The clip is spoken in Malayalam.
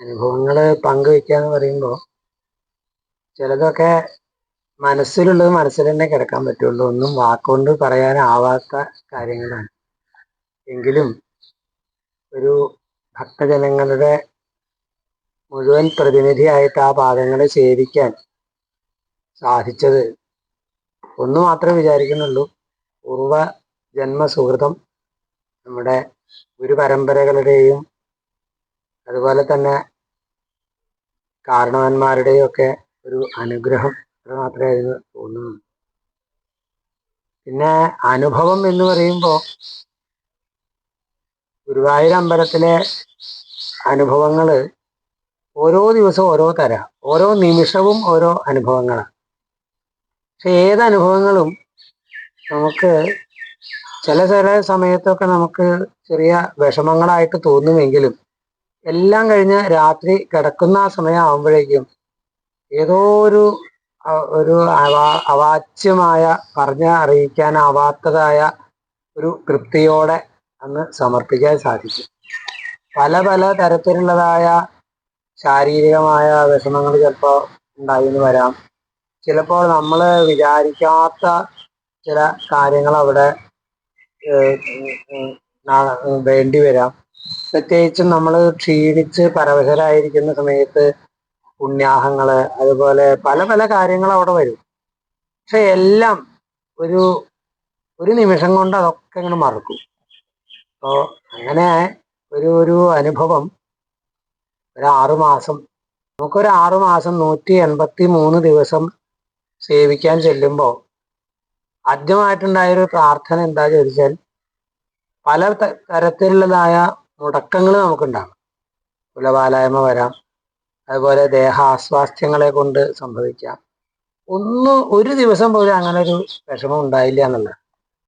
അനുഭവങ്ങൾ പങ്കുവെക്കുക എന്ന് പറയുമ്പോൾ ചിലതൊക്കെ മനസ്സിലുള്ളത് മനസ്സിൽ തന്നെ കിടക്കാൻ പറ്റുള്ളൂ. ഒന്നും വാക്കുകൊണ്ട് പറയാനാവാത്ത കാര്യങ്ങളാണ്. എങ്കിലും ഒരു ഭക്തജനങ്ങളുടെ മുഴുവൻ പ്രതിനിധിയായിട്ട് ആ പാദങ്ങളെ സേവിക്കാൻ സാധിച്ചത് ഒന്ന് മാത്രമേ വിചാരിക്കുന്നുള്ളൂ. പൂർവ ജന്മസുഹൃതം നമ്മുടെ ഗുരുപരമ്പരകളുടെയും അതുപോലെ തന്നെ കാരണവന്മാരുടെയും ഒക്കെ ഒരു അനുഗ്രഹം അത്ര മാത്രമേ അതിന് തോന്നുന്നു. പിന്നെ അനുഭവം എന്ന് പറയുമ്പോൾ ഗുരുവായൂർ അമ്പലത്തിലെ അനുഭവങ്ങൾ ഓരോ ദിവസവും ഓരോ തരാം. ഓരോ നിമിഷവും ഓരോ അനുഭവങ്ങളാണ്. പക്ഷെ ഏത് അനുഭവങ്ങളും നമുക്ക് ചില ചില സമയത്തൊക്കെ നമുക്ക് ചെറിയ വിഷമങ്ങളായിട്ട് തോന്നുമെങ്കിലും എല്ലാം കഴിഞ്ഞ് രാത്രി കിടക്കുന്ന ആ സമയമാകുമ്പോഴേക്കും ഏതോ ഒരു ഒരു അവാ അവാച്യമായ പറഞ്ഞ അറിയിക്കാനാവാത്തതായ ഒരു തൃപ്തിയോടെ അന്ന് സമർപ്പിക്കാൻ സാധിക്കും. പല പല തരത്തിലുള്ളതായ ശാരീരികമായ വിഷമങ്ങൾ ചിലപ്പോൾ ഉണ്ടായി എന്ന് വരാം. ചിലപ്പോൾ നമ്മൾ വിചാരിക്കാത്ത ചില കാര്യങ്ങൾ അവിടെ വേണ്ടി വരാം. പ്രത്യേകിച്ചും നമ്മൾ ക്ഷീണിച്ച് പരവശരായിരിക്കുന്ന സമയത്ത് പുണ്യാഹങ്ങൾ അതുപോലെ പല പല കാര്യങ്ങൾ അവിടെ വരും. പക്ഷെ എല്ലാം ഒരു ഒരു നിമിഷം കൊണ്ട് അതൊക്കെ ഇങ്ങനെ മറക്കും. അപ്പോൾ അങ്ങനെ ഒരു ഒരു അനുഭവം ഒരു ആറുമാസം നമുക്കൊരു ആറുമാസം നൂറ്റി എൺപത്തി മൂന്ന് ദിവസം സേവിക്കാൻ ചെല്ലുമ്പോൾ ആദ്യമായിട്ടുണ്ടായൊരു പ്രാർത്ഥന എന്താ ചോദിച്ചാൽ പല തരത്തിലുള്ളതായ മുടക്കങ്ങൾ നമുക്കുണ്ടാകും. കുലപാലായ്മ വരാം. അതുപോലെ ദേഹാസ്വാസ്ഥ്യങ്ങളെ കൊണ്ട് സംഭവിക്കാം. ഒന്ന് ഒരു ദിവസം പോലും അങ്ങനെ ഒരു വിഷമം ഉണ്ടായില്ല എന്നുള്ളത്.